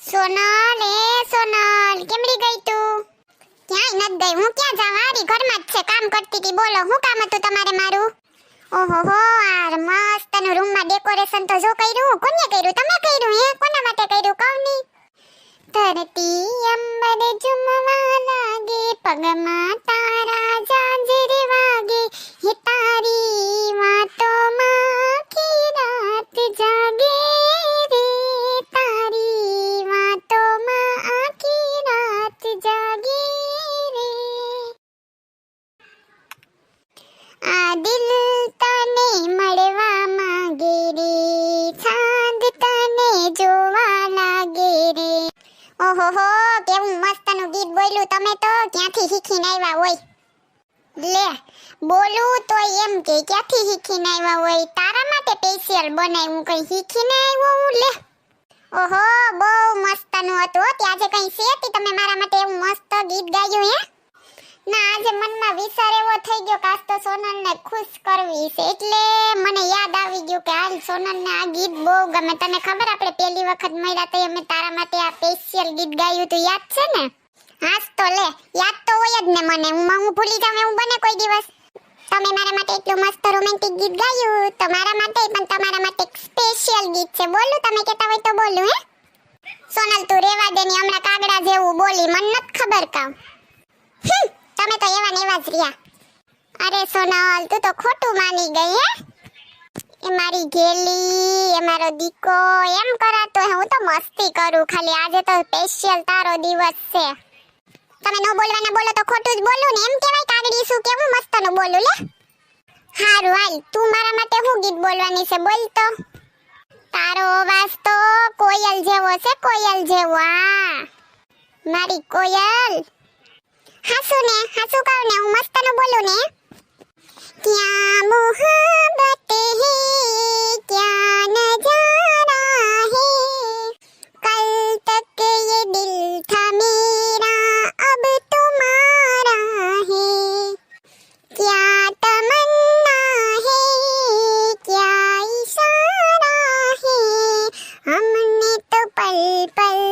સોનલ એ સોનલ કેમડી ગઈ તું? ક્યાંય નથી ગઈ. હું ક્યાં જાઉં? હારી ઘરમાં જ છે. કામ કરતી હતી. બોલો શું કામ હતું તમારે મારું? ઓહો હો આર મસ્તનું રૂમમાં ડેકોરેશન તો જો કર્યું. કોને કર્યું? તમે કર્યું હે? કોના માટે કર્યું? કહું ની. ધરતી અંબર ઝુમવા લાગે, પગમાં કેવું મસ્તનું ગીત બોલ્યું તમે તો? ક્યાંથી શીખીને આવ્યા હોય? લે, બોલું તો એમ કે ક્યાંથી શીખીને આવ્યા હોય? તારા માટે સ્પેશિયલ બનાવ્યું કઈ શીખીને આવ્યો હું? લે. ઓહો, બહુ મસ્તનું હતું ત્યાં જે કઈ છે તમે મારા માટે એવું મસ્ત ગીત ગાયું હે. ના આજે મનમાં વિચાર એવો થઈ ગયો કે આજ તો સોનલને ખુશ કરવી છે. એટલે મને યાદ આવી ગયું કે હાલ સોનલને આ ગીત બહુ ગમે. તને ખબર આપણે પહેલી વખત મળ્યા તો અમે તારા માટે આ સ્પેશિયલ ગીત ગાયું તો યાદ છે ને? હાસ તો લે યાદ તો હોય જ ને મને. હું હું ભૂલી જાઉં એવું બને કોઈ દિવસ. તમે મારા માટે એટલું મસ્ત રોમેન્ટિક ગીત ગાયું. તો મારા માટે પણ તમારા માટે એક સ્પેશિયલ ગીત છે. બોલું તમે કહેતા હોય તો બોલું હે? સોનલ તું રેવા દે ની હમણાં કાગડા જેવું બોલી. મને નથી ખબર હમ, તમે તો એવા ને એવા અરે સોનલ તું તો ખોટું માની ગઈ, હે? એ મારી ગેલી એ મારો દીકો, એમ કરાતો હે. હું તો મસ્તી કરું, ખાલી આજે તો સ્પેશિયલ તારો દિવસ છે. તમે નો બોલવાના બોલો તો ખોટું જ બોલું ને. એમ કેવાય કાગડી શું કેવું? મસ્તનું બોલું લે. હારું, હાલ, તું મારા માટે શું ગીત બોલવાની છે? બોલ તો. તારો અવાજ તો કોયલ જેવો છે, કોયલ જેવો આ મારી કોયલ. હાસુ ને હાસુ કહું ને હું મસ્તનું બોલું ને. ક્યાં મોહબ્બત હે, ક્યાં નજારા હે. કલ તક યે દિલ થા મેરા, અબ તુમારા હે. ક્યાં તમન્ના હે, ક્યાં ઇશારા હે. હમને તો પલ પલ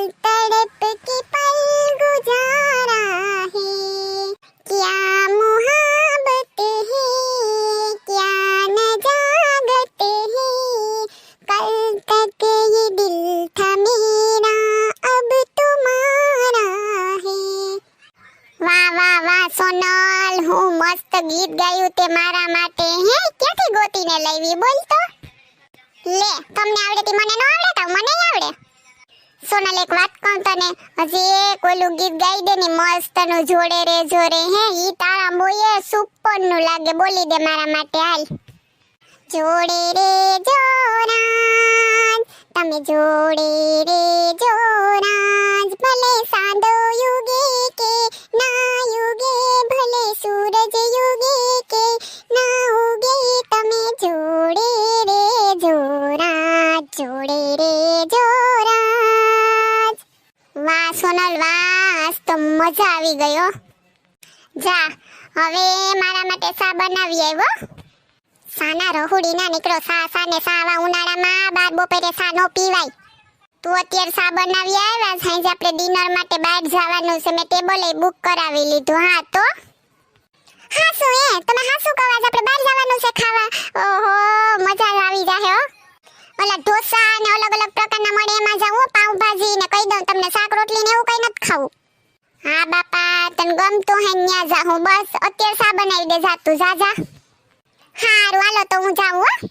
મારા હે, ક્યાંથી ગોતીને લાવી બોલ તો. લે, તમને આવડે તી મને ન આવડે? તો મને આવડે. સોનલ, એક વાત કહું તને. હજી એક ઓલું ગીત ગાઈ દે ને મસ્તનું જોડે રે જોરે હે, ઈ તારા મોયે સુપરનું લાગે. બોલી દે મારા માટે હાલ. જોડે રે જોરાજ તમે જોડે રે જોરાજ ભલે સાંદો તો મજા આવી ગયો જા, હવે મારા માટે સા બનાવી આવ્યો? સાના રહુડી ના નીકળો, સા સા ને સા ઉનાળામાં બાર બપોરે સા નો પીવાય. તું અત્યારે સા બનાવી આવ્યા? સાંજે આપણે ડિનર માટે બહાર જવાનું છે. મેં ટેબલ બુક કરાવી લીધું. હા, તો? હા શું એ, તમે હા શું કહો, આજે આપણે બહાર જવાનું છે ખાવા. ઓહો, મજા આવી જાય હો. ઓલા ઢોસા ને અલગ અલગ પ્રકારના મળે એમાં જાઉં પાઉંભાજી ને કહી દઉં, તમને શાક રોટલી ને એવું કઈ નથી ખાવું. હા, બાપા, તને ગમતું હે ન્યા જા હું. બસ, અત્યારે સા બનાવી દે, જા તું, જા જા. હારું, હાલો તો હું જાઉં, હો.